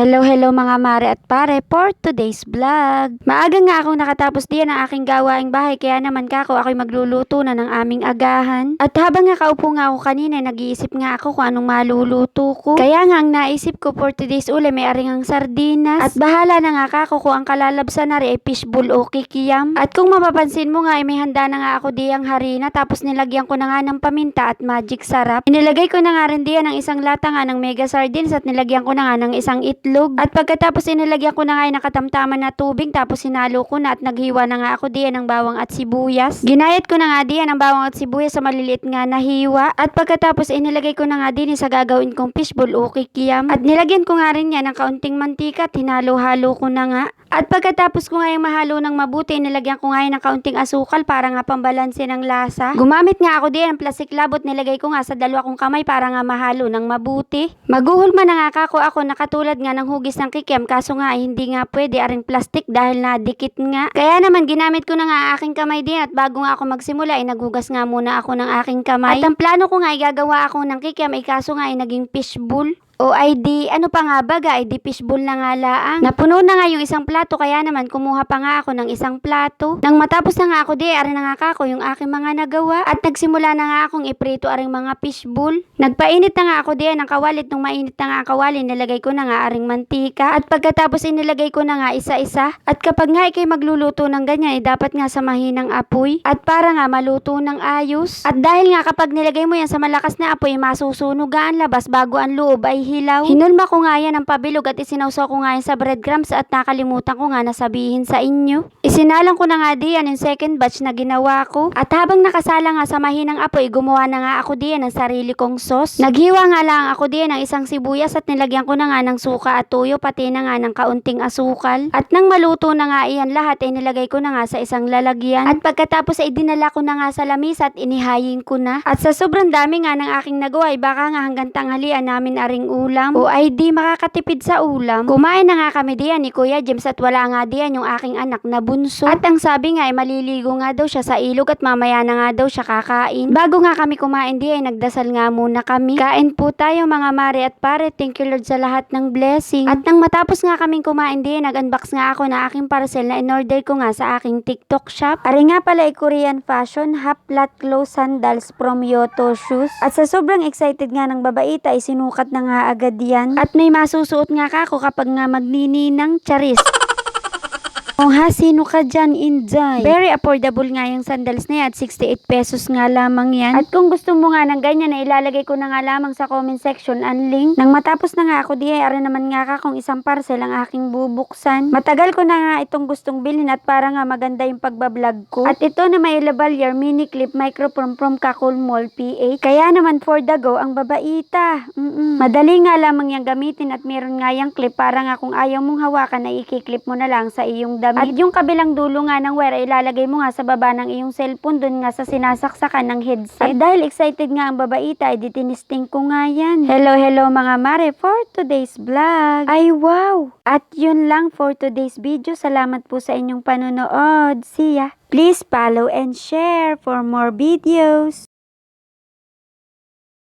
Hello, hello mga mare at pare for today's vlog. Maaga nga akong nakatapos diyan ang aking gawaing bahay kaya naman kako ako'y magluluto na ng aming agahan. At habang nga kaupo nga ako kanina, nag-iisip nga ako kung anong maluluto ko. Kaya nga ang naisip ko for today's uli may aringang sardinas. At bahala na nga kako kung ang kalalabsan na ay fishbowl o kikiyam. At kung mapapansin mo nga ay may handa na nga ako diyang harina tapos nilagyan ko na nga ng paminta at magic sarap. Inilagay ko na nga rin diyan ng isang lata nga ng mega sardines at nilagyan ko na nga ng isang itlog. At pagkatapos inilagyan ko na nga ay nakatamtaman na tubig tapos sinalo ko na at naghiwa na nga ako diyan ng bawang at sibuyas. Ginayat ko na nga diyan ng bawang at sibuyas sa maliliit nga na hiwa. At pagkatapos inilagay ko na nga din sa gagawin kong fishbowl o kikiyam. At nilagyan ko nga rin yan ng kaunting mantika at hinalo-halo ko na nga. At pagkatapos ko nga yung mahalo ng mabuti, nilagyan ko nga ng kaunting asukal para nga pambalanse ng lasa. Gumamit nga ako din ng plastic labot, nilagay ko nga sa dalawa kong kamay para nga mahalo ng mabuti. Maguhol man nga kako ako nakatulad nga ng hugis ng kikiam kaso nga ay hindi nga pwede aring plastic dahil na dikit nga. Kaya naman ginamit ko na nga aking kamay din at bago nga ako magsimula ay naghugas nga muna ako ng aking kamay. At ang plano ko nga ay gagawa ako ng kikiam ay kaso nga ay naging fishbowl. O di, ano pa nga baga, ay di fishbowl na nga laang. Napuno na nga yung isang plato, kaya naman kumuha pa nga ako ng isang plato. Nang matapos na nga ako di, ari na nga kako yung aking mga nagawa. At nagsimula na nga akong iprito aring mga fishbowl. Nagpainit na nga ako di ng kawalit, nung mainit na nga ang kawali, nilagay ko na nga aring mantika. At pagkatapos inilagay ko na nga isa-isa. At kapag nga ikay magluluto ng ganyan, ay dapat nga sa mahinang apoy. At para nga maluto ng ayos. At dahil nga kapag nilagay mo yan sa malakas na apoy, masusunog ang labas bago ang loob ay hilaw. Hinulma ko nga yan ng pabilog at isinawsaw ko nga yan sa breadcrumbs at nakalimutan ko nga nasabihin sa inyo. Isinalang ko na nga diyan yung second batch na ginawa ko. At habang nakasala nga sa mahinang apoy, gumawa na nga ako diyan ng sarili kong sauce. Naghiwa nga lang ako diyan ng isang sibuyas at nilagyan ko na nga ng suka at tuyo pati na nga ng kaunting asukal. At nang maluto na nga iyan lahat ay nilagay ko na nga sa isang lalagyan. At pagkatapos ay dinala ko na nga sa lamisa at inihayin ko na. At sa sobrang dami nga ng aking nagawa ay baka nga hanggang tanghalian namin aring ulam. O ay di makakatipid sa ulam. Kumain na nga kami diyan ni Kuya James at wala nga diyan yung aking anak na bunso. At ang sabi nga ay maliligo nga daw siya sa ilog at mamaya na nga daw siya kakain. Bago nga kami kumain di ay nagdasal nga muna kami. Kain po tayo mga mare at pare. Thank you Lord sa lahat ng blessing. At nang matapos nga kaming kumain di nag-unbox nga ako na aking parcel na in-order ko nga sa aking TikTok shop. Ari nga pala ay Korean fashion half flat close sandals from Yoto Shoes. At sa sobrang excited nga ng babaita ay sinukat na nga agad yan. At may masusuot nga kako kapag nga magnini ng charis. Oh ha, sino ka dyan, Inday? Very affordable nga yung sandals na yan at 68 pesos nga lamang yan. At kung gusto mo nga ng ganyan, na ilalagay ko na nga lamang sa comment section ang link. Nang matapos na nga ako di ay naman nga ka kung isang parcel ang aking bubuksan. Matagal ko na nga itong gustong bilhin at para nga maganda yung pagbablog ko. At ito na may lavalier mini clip microphone from Kakul Mall PH. Kaya naman for the go ang babaita. Mm-mm. Madali nga lamang yung gamitin at meron nga yung clip para nga kung ayaw mong hawakan ay ikiklip mo na lang sa iyong damit. At yung kabilang dulo nga ng wire ay ilalagay mo nga sa baba ng iyong cellphone dun nga sa sinasaksakan ng headset. At dahil excited nga ang babaita ay ditinisting ko nga yan. Hello, hello mga mare for today's vlog. Ay wow! At yun lang for today's video. Salamat po sa inyong panonood. See ya! Please follow and share for more videos.